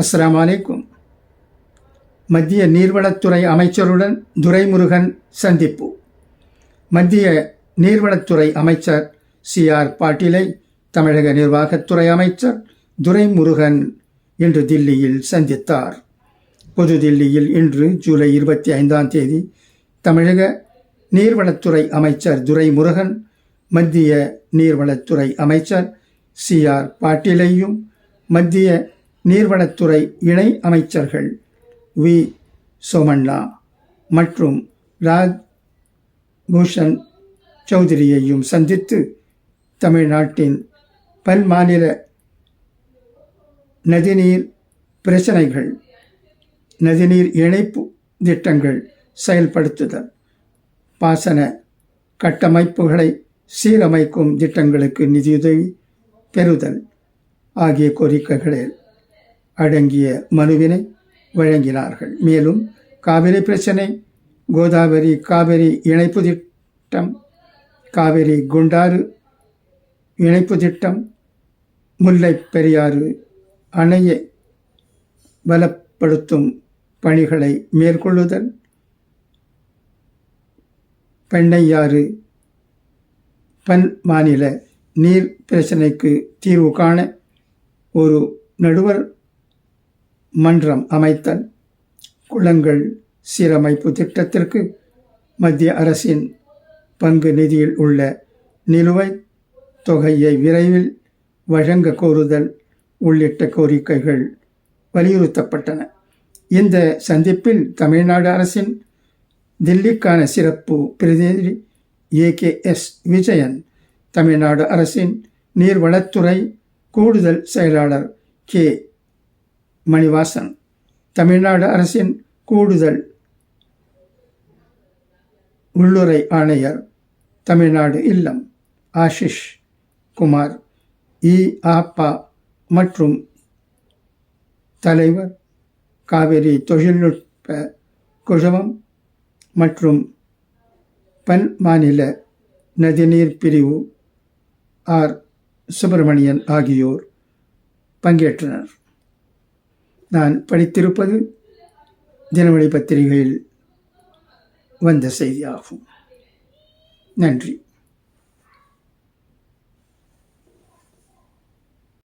அஸ்லாம் வலைக்கும் மத்திய நீர்வளத்துறை அமைச்சருடன் துரைமுருகன் சந்திப்பு. மத்திய நீர்வளத்துறை அமைச்சர் சி ஆர் பாட்டீலை தமிழக நிர்வாகத்துறை அமைச்சர் துரைமுருகன் இன்று தில்லியில் சந்தித்தார். புதுதில்லியில் இன்று ஜூலை இருபத்தி ஐந்தாம் தேதி தமிழக நீர்வளத்துறை அமைச்சர் துரைமுருகன் மத்திய நீர்வளத்துறை அமைச்சர் சி ஆர் பாட்டீலையும் மத்திய நீர்வளத்துறை இணை அமைச்சர்கள் வி. சோமண்ணா மற்றும் ராஜ் பூஷன் சௌத்ரியையும் சந்தித்து தமிழ்நாட்டின் பல்மாநில நதிநீர் பிரச்சனைகள் நதிநீர் இணைப்பு திட்டங்கள் செயல்படுத்துதல் பாசன கட்டமைப்புகளை சீரமைக்கும் திட்டங்களுக்கு நிதியுதவி பெறுதல் ஆகிய கோரிக்கைகளில் அடங்கிய மனுவினை வழங்கினார்கள். மேலும் காவிரி பிரச்சனை கோதாவரி காவிரி இணைப்பு திட்டம் காவிரி குண்டாறு இணைப்பு திட்டம் முல்லை பெரியாறு அணையை பலப்படுத்தும் பணிகளை மேற்கொள்ளுதல் பெண்ணையாறு பன் மாநில நீர் பிரச்சனைக்கு தீர்வு காண ஒரு நடுவர் மன்றம் அமைத்தல் குளங்கள் சீரமைப்பு திட்டத்திற்கு மத்திய அரசின் பங்கு நிதியில் உள்ள நிலுவைத் தொகையை விரைவில் வழங்க கோருதல் உள்ளிட்ட கோரிக்கைகள் வலியுறுத்தப்பட்டன. இந்த சந்திப்பில் தமிழ்நாடு அரசின் தில்லிக்கான சிறப்பு பிரதிநிதி A K S Vijayan Tamil Nadu அரசின் நீர்வளத்துறை கூடுதல் செயலாளர் கே மணிவாசன். தமிழ்நாடு அரசின் கூடுதல் உள்ளுறை ஆணையர் தமிழ்நாடு இல்லம் ஆஷிஷ் குமார் இ. ஆப்பா மற்றும் தலைவர் காவிரி தொழில்நுட்ப குழுமம் மற்றும் பன் மாநில நதிநீர் பிரிவு ஆர். சுப்பிரமணியன் ஆகியோர் பங்கேற்றனர். நான் படித்திருப்பது தினமணி பத்திரிகையில் வந்த செய்தியாகும். நன்றி.